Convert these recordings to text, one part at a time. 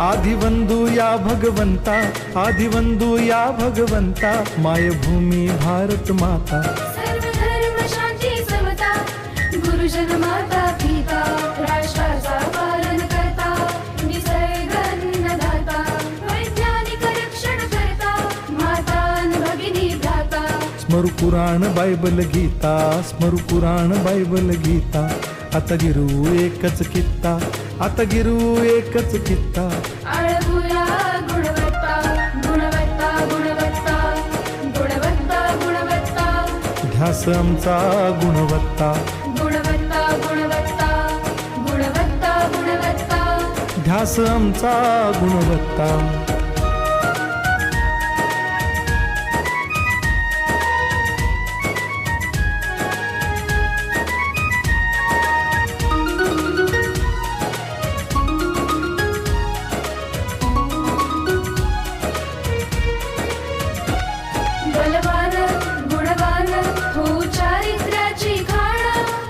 ಆದಿವಂದು ಯಾ ಭಗವಂತ ಆದಿವಂದು ಯಾ ಭಗವಂತ ಮಾಯಭೂಮಿ ಭಾರತ ಮಾತಾ ಸರ್ವಧರ್ಮ ಶಾಂತಿ ಸಮತಾ माता स्मरु गीता स्मरु गीता आता गिरू एकच कित्ता आता गिरू एकच कित्ता. आळगुया गुणवत्ता गुणवत्ता गुणवत्ता गुणवत्ता गुणवत्ता. ध्यास आमचा गुणवत्ता. गुणवत्ता गुणवत्ता गुणवत्ता गुणवत्ता. ध्यास आमचा गुणवत्ता.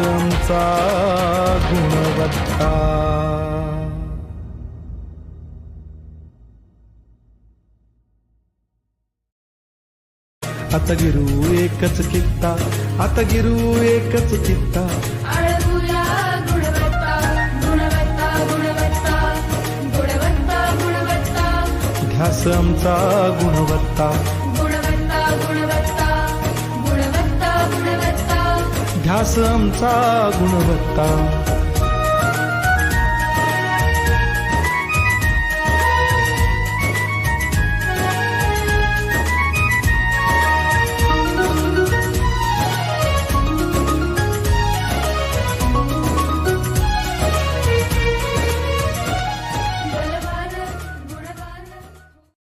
आमचा गुणवत्ता. आता गिरू एकच कित्ता आता गिरू एकच कित्ता. आळगुया गुणवत्ता गुणवत्ता गुणवत्ता गुणवत्ता गुणवत्ता. ध्यास आमचा गुणवत्ता. ध्यास आमचा गुणवत्ता.